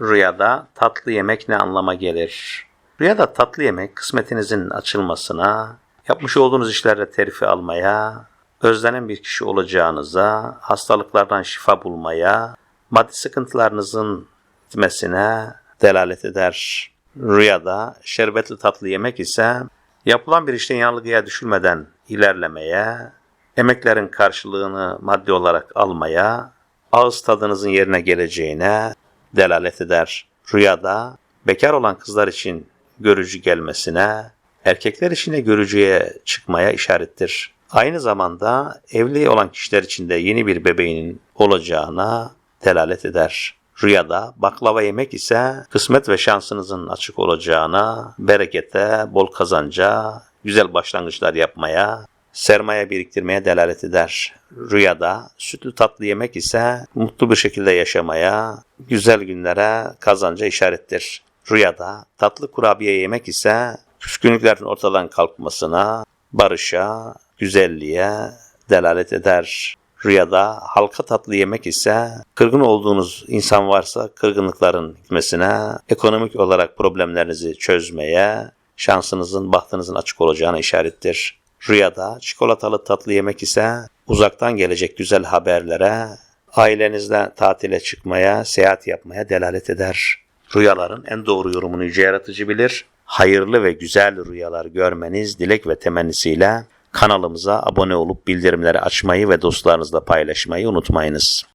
Rüyada tatlı yemek ne anlama gelir? Rüyada tatlı yemek kısmetinizin açılmasına, yapmış olduğunuz işlerde terfi almaya, özlenen bir kişi olacağınıza, hastalıklardan şifa bulmaya, maddi sıkıntılarınızın gitmesine delalet eder. Rüyada şerbetli tatlı yemek ise yapılan bir işte yanılgıya düşülmeden ilerlemeye, emeklerin karşılığını maddi olarak almaya, ağız tadınızın yerine geleceğine delalet eder. Rüyada bekar olan kızlar için görücü gelmesine, erkekler için de görücüye çıkmaya işarettir. Aynı zamanda evli olan kişiler için de yeni bir bebeğinin olacağına delalet eder. Rüyada baklava yemek ise kısmet ve şansınızın açık olacağına, berekete, bol kazanca, güzel başlangıçlar yapmaya, sermaye biriktirmeye delalet eder. Rüyada sütlü tatlı yemek ise mutlu bir şekilde yaşamaya, güzel günlere kazanca işarettir. Rüyada tatlı kurabiye yemek ise küskünlüklerin ortadan kalkmasına, barışa, güzelliğe delalet eder. Rüyada halka tatlı yemek ise kırgın olduğunuz insan varsa kırgınlıkların gitmesine, ekonomik olarak problemlerinizi çözmeye, şansınızın, bahtınızın açık olacağına işarettir. Rüyada çikolatalı tatlı yemek ise uzaktan gelecek güzel haberlere, ailenizle tatile çıkmaya, seyahat yapmaya delalet eder. Rüyaların en doğru yorumunu yüce yaratıcı bilir. Hayırlı ve güzel rüyalar görmeniz dilek ve temennisiyle kanalımıza abone olup bildirimleri açmayı ve dostlarınızla paylaşmayı unutmayınız.